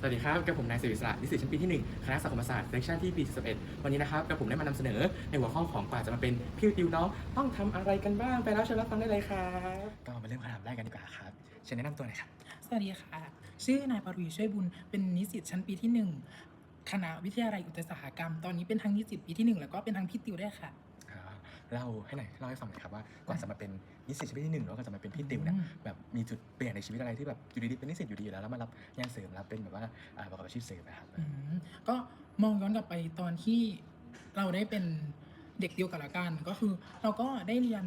สวัสดีครับ กับผมนายสิริศระนิสิตชั้นปีที่ 1 คณะสังคมศาสตร์เซกชันที่ปี11วันนี้นะครับ กับผมได้มานำเสนอในหัวข้อของกว่าจะมาเป็นพี่ติวน้องต้องทำอะไรกันบ้าง ไปแล้วเชิญรับฟังได้เลยครับก็มาเริ่มคำถามแรกกันดีกว่าครับ เชิญแนะนำตัวหน่อยครับ สวัสดีค่ะ ชื่อนายปรุยช่วยบุญ เป็นนิสิตชั้นปีที่หนึ่งคณะวิทยาลัยอุตสาหกรรม ตอนนี้เป็นทั้งนิสิตปีที่หนึ่งแล้วก็เป็นทั้งพี่ติวด้วยค่ะอ่า เล่าให้หน่อยเล่าให้ฟังหน่อยครับว่ากว่าจะมาเป็นนิสิตชั้นปีที่หนึ่งแล้วก็จะมาเป็นพี่ติวเนี่ยอืมแบบมีจุดเปลี่ยนในชีวิตอะไรที่แบบอยู่ดีๆเป็นนิสิตอยู่ดีแล้วแล้วมารับงานเสริมรับเป็นแบบว่าอ่าประกอบอาชีพเสริมนะครับอืมก็มองย้อนกลับไปตอนที่เราได้เป็นเด็กติวกับละกันก็คือเราก็ได้เรียน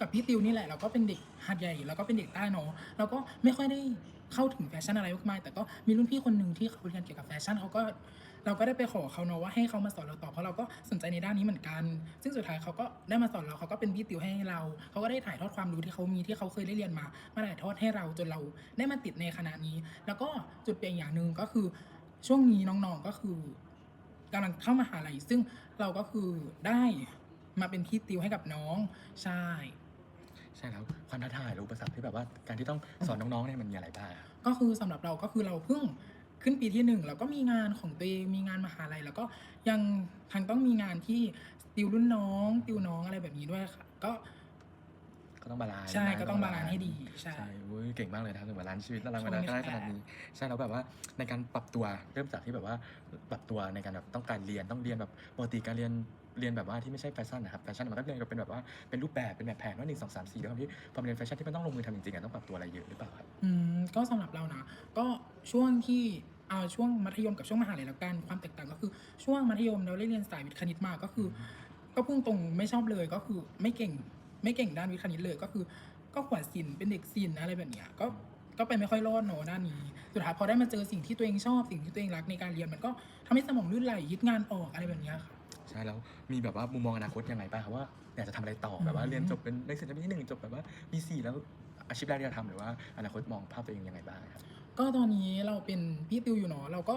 กับพี่ติวนี่แหละเราก็เป็นเด็กหัดใหญ่แล้วก็เป็นเด็กใต้เนอะเราก็ไม่ค่อยได้ เข้าถึงแฟชั่นอะไรมากมายแต่ก็มีรุ่นพี่คนหนึ่งที่เขาเรียนเกี่ยวกับแฟชั่นเขาก็เราก็ได้ไปขอเขาเนอะว่าให้เขามาสอนเราต่อเพราะเราก็สนใจในด้านนี้เหมือนกัน ซึ่งสุดท้ายเขาก็ได้มาสอนเราเขาก็เป็นพี่ติวให้เรา เขาก็ได้ถ่ายทอดความรู้ที่เขามีที่เขาเคยได้เรียนมา มาถ่ายทอดให้เราจนเราได้มาติดในคณะนี้ แล้วก็จุดเปลี่ยนอย่างหนึ่งก็คือช่วงนี้น้องๆก็คือกำลังเข้ามหาลัยซึ่งเราก็คือได้มาเป็นพี่ติวให้กับน้องใช่ใช่แล้ว ความท้าทายหรืออุปสรรคที่แบบว่าการที่ต้องสอนน้องๆเนี่ยมันมีอะไรบ้างก็คือสำหรับเราก็คือเราเพิ่งขึ้นปีที่หนึ่งแล้วก็มีงานของตัวเองมีงานมหาลัย แล้วก็ยังทั้งต้องมีงานที่ติวรุ่นน้อง ติวน้องอะไรแบบนี้ด้วยค่ะ ก็ ก็ต้องบาลานซ์ใช่นะก็ต้องบาลานซ์ให้ดีใช่ใช่โอ้ยเก่งมากเลยนะครับถึงบาลานซ์ชีวิตแล้วเราขอบมาคุณได้ค่ะขนาดนี้ใช่แล้วแบบว่าในการปรับตัวเริ่มจากที่แบบว่าปรับตัวในการแบบต้องการเรียนต้องเรียนแบบปกติการเรียนเรียนแบบว่าที่ไม่ใช่แฟชั่นนะครับแฟชั่นมันก็เรียนกันเป็นแบบว่าเป็นรูปแบบเป็นแบบแผนว่าหนึ่งสองสามสี่ด้วยความที่พอมาเรียนแฟชั่นที่มันต้องลงมือทำจริงๆอะต้องปรับตัวอะไรเยอะหรือเปล่าครับอืมก็สำหรับเรานะก็ช่วงที่เอาช่วงมัธยมกับช่วงมหาลัยแล้วกันความแตกต่างก็คือช่วงมัธยมเราได้เรียนสายวิทย์คณิตมาก็คือ ก็พุ่งตรงไม่ชอบเลยก็คือไม่เก่ง ไม่เก่งด้านวิทย์คณิตเลยก็คือ ก็ขวดศิลป์เป็นเด็กศิลป์อะไรแบบเนี้ยก็ก็ไปไม่ค่อยรอดเนอะด้านนี้สุดท้ายพอได้มาเจอสิ่งที่ตัวเองชอบสิ่งที่ตัวเองรักในการเรียนมันก็ทำให้สมองลื่นไหลยึดงานออกอะไรแบบเนี้ยค่ะใช่แล้วมีแบบว่ามุมมองอนาคตยังไงบ้างครับว่าอยากจะทำอะไรต่อแบบว่าอืมเรียนจบเป็นนักศึกษาปีที่หนึ่งจบแบบว่ามีสี่แล้วอาชีพแรกที่จะทำหรือว่าอนาคตมองภาพตัวเองยังไงบ้างครับก็ตอนนี้เราเป็นพี่ติวอยู่เนาะเราก็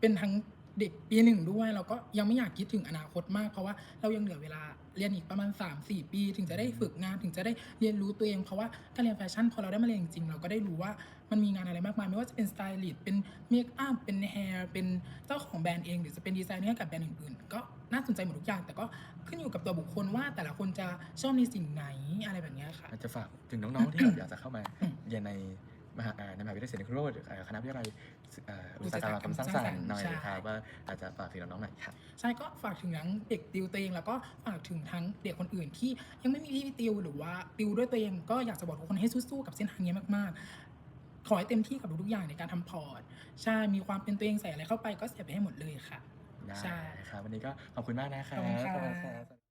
เป็นทั้งเด็กปีหนึ่งด้วย เราก็ยังไม่อยากคิดถึงอนาคตมากเพราะว่าเรายังเหลือเวลา เรียนอีกประมาณ 3-4 ปี ถึงจะได้ฝึกงานถึงจะได้เรียนรู้ตัวเอง เพราะว่าการเรียนแฟชั่นพอเราได้มาเรียนจริงเราก็ได้รู้ว่ามันมีงานอะไรมากมายไม่ว่าจะเป็นสไตลิสต์เป็นเมคอัพเป็นแฮร์เป็นเจ้าของแบรนด์เองหรือจะเป็นดีไซเนอร์กับแบรนด์อื่นๆ ก็น่าสนใจหมดทุกอย่าง แต่ก็ขึ้นอยู่กับตัวบุคคลว่าแต่ละคนจะชอบในสิ่งไหนอะไรแบบนี้ค่ะอาจจะฝากถึงน้องๆที่แบบอยากจะเข้ามาเรียนใน มหาอ่าในมหาวิทยาลัยเศรษฐกิจโรดหรือเอ่อคณะวิทยาลัยเอ่ออุตสาหกรรมสร้างสรรค์หน่อยใช่ครับว่าอาจจะฝากถึงน้องๆหน่อยครับใช่ก็ฝากถึงทั้งเด็กติวตัวเองแล้วก็ฝากถึงทั้งเด็กคนอื่นที่ยังไม่มีที่ติวหรือว่าติวด้วยตัวเองก็อยากจะบอกทุกคนให้สู้ๆกับเส้นทางนี้มาก ๆ ขอให้เต็มที่กับทุกๆอย่างในการทำพอร์ตใช่มีความเป็นตัวเองใส่อะไรเข้าไปก็เสียไปให้หมดเลยค่ะได้ใช่ครับวันนี้ก็ขอบคุณมากนะครับขอบคุณค่ะขอบคุณครับ